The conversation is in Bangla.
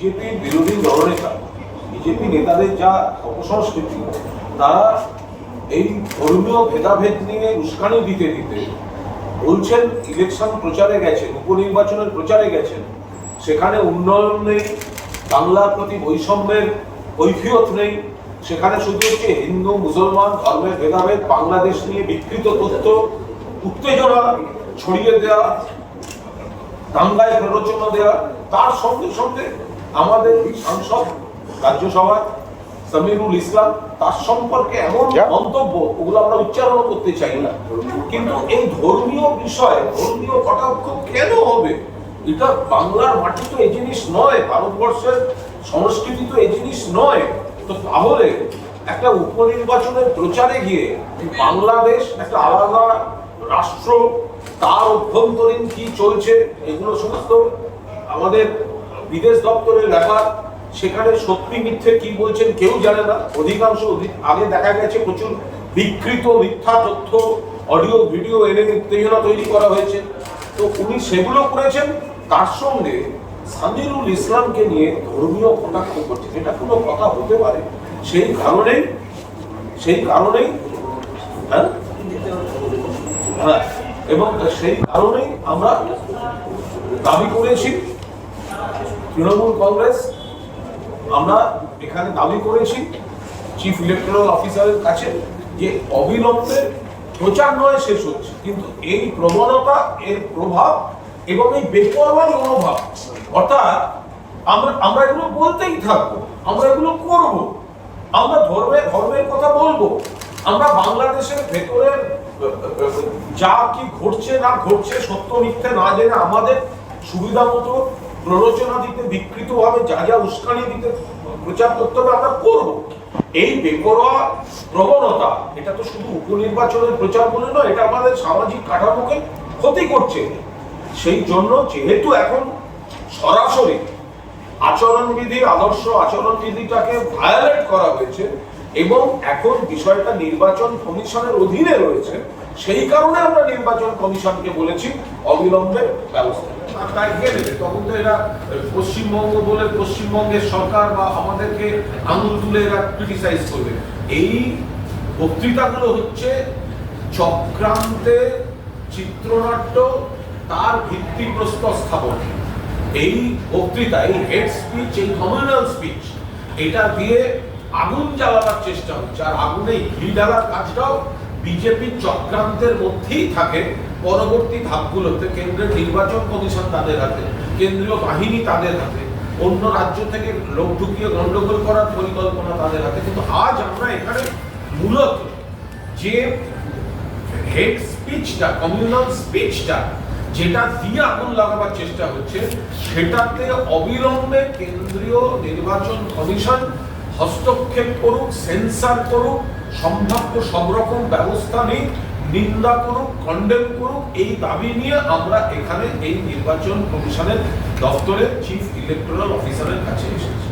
বিজেপির বিরোধী দলনেতা, বিজেপি নেতাদের যা অপসংস্কৃতি, তারা এই ধর্মীয় ভেদাভেদ নিয়ে উস্কানি দিতে দিতে বলছেন ইলেকশন প্রচারে গেছেন, উপনির্বাচনের প্রচারে গেছেন, সেখানে উন্নয়ন নেই, বাংলার প্রতি বৈষম্যের কৈফিয়ত নেই, সেখানে শুধু হচ্ছে হিন্দু, মুসলমান, ধর্মের ভেদাভেদ, বাংলাদেশ নিয়ে বিকৃত তথ্য, উত্তেজনা ছড়িয়ে দেওয়া দাঙ্গায় প্ররোচনা দেওয়া তার সঙ্গে সঙ্গে আমাদের সাংসদ রাজ্যসভার সামিরুল ইসলাম তার সম্পর্কে এমন মন্তব্য ওগুলো আমরা উচ্চারণ করতে চাই না। কিন্তু এই ধর্মীয় বিষয় ধর্মীয় কটাক্ষ কেন হবে? এটা বাংলার মাটি তো এই জিনিস নয় ভারতবর্ষের সংস্কৃতি তো এই জিনিস নয়। তো তাহলে একটা উপনির্বাচনের প্রচারে গিয়ে বাংলাদেশ একটা আলাদা রাষ্ট্র তার অভ্যন্তরীণ কি চলছে এগুলো সমস্ত আমাদের বিদেশ দপ্তরের ব্যাপার, সেখানে সত্যি মিথ্যে কি বলছেন কেউ জানে না। অধিকাংশ আগে দেখা গেছে প্রচুর বিকৃত মিথ্যা তথ্য, অডিও, ভিডিও এনে উত্তেজনা তৈরি করা হয়েছে। তো উনি সেগুলো করেছেন, তার সঙ্গে সামিরুল ইসলামকে নিয়ে ধর্মীয় কটাক্ষ করছেন। এটা কোনো কথা হতে পারে। সেই কারণেই সেই কারণেই হ্যাঁ? হ্যাঁ। এবং সেই কারণেই আমরা দাবি করেছি তৃণমূল কংগ্রেস, আমরা এখানে দাবি করেছি চিফ ইলেকট্রাল অফিসারের কাছে যে অবিলম্বে প্রচার নয় শেষ হচ্ছে। কিন্তু এই প্রবণতা, এর প্রভাব এবং এই বেপরোয়া মনোভাব, অর্থাৎ আমরা আমরা এগুলো বলতেই থাকব, আমরা এগুলো করব। আমরা ধর্মের ধর্মের কথা বলব। আমরা বাংলাদেশের ভেতরের যা কি ঘটছে না ঘটছে সত্য মিথ্যে না জেনে আমাদের সুবিধা মতো প্ররোচনা দিতে বিকৃতভাবে যা যা উস্কানি দিতে প্রচার করতে হবে, আমরা করব। এই বেপরোয়া প্রবণতা, এটা তো শুধু উপনির্বাচনের প্রচার বলে নয়, এটা আমাদের সামাজিক কাঠামোকে ক্ষতি করছে। সেই জন্য যেহেতু এখন সরাসরি আচরণবিধি, আদর্শ আচরণবিধিটাকে ভায়োলেট করা হয়েছে এবং এখন বিষয়টা নির্বাচন কমিশনের অধীনে রয়েছে, সেই কারণে আমরা নির্বাচন কমিশনকে বলেছি অবিলম্বে ব্যবস্থা তাই কে তখন তো এরা পশ্চিমবঙ্গ বলে পশ্চিমবঙ্গের সরকার বা আমাদেরকে আঙুল তুলে এরা ক্রিটিসাইজ করবে। এই বক্তৃতাগুলো হচ্ছে চক্রান্তে চিত্রনাট্য, তার ভিত্তিপ্রস্তর স্থাপন। এই বক্তৃতা এই হেড স্পিচ এই কমিউনাল স্পিচ এটা দিয়ে আগুন জ্বালাবার চেষ্টা হচ্ছে। আর আগুনে ঘি ঢালার কাজটাও বিজেপির চক্রান্তের মধ্যেই থাকে। পরবর্তী ধাপগুলোতে কেন্দ্রের নির্বাচন কমিশন তাদের হাতে, কেন্দ্রীয় বাহিনী তাদের হাতে, অন্য রাজ্য থেকে লোক ঢুকিয়ে গন্ডগোল করার পরিকল্পনা তাদের হাতে। কিন্তু আজ আমরা এখানে মূলত যে হেড স্পিচটা, কমিউনাল স্পিচটা, যেটা দিয়ে আগুন লাগাবার চেষ্টা হচ্ছে, সেটাতে অবিলম্বে কেন্দ্রীয় নির্বাচন কমিশন হস্তক্ষেপ করুক, সেন্সার করুক, সম্ভাব্য সব রকম ব্যবস্থা নেই নিন্দা করুক কন্ডেম করুক, এই দাবি নিয়ে আমরা এখানে এই নির্বাচন কমিশনের দপ্তরের চিফ ইলেকট্রাল অফিসারের কাছে এসেছি।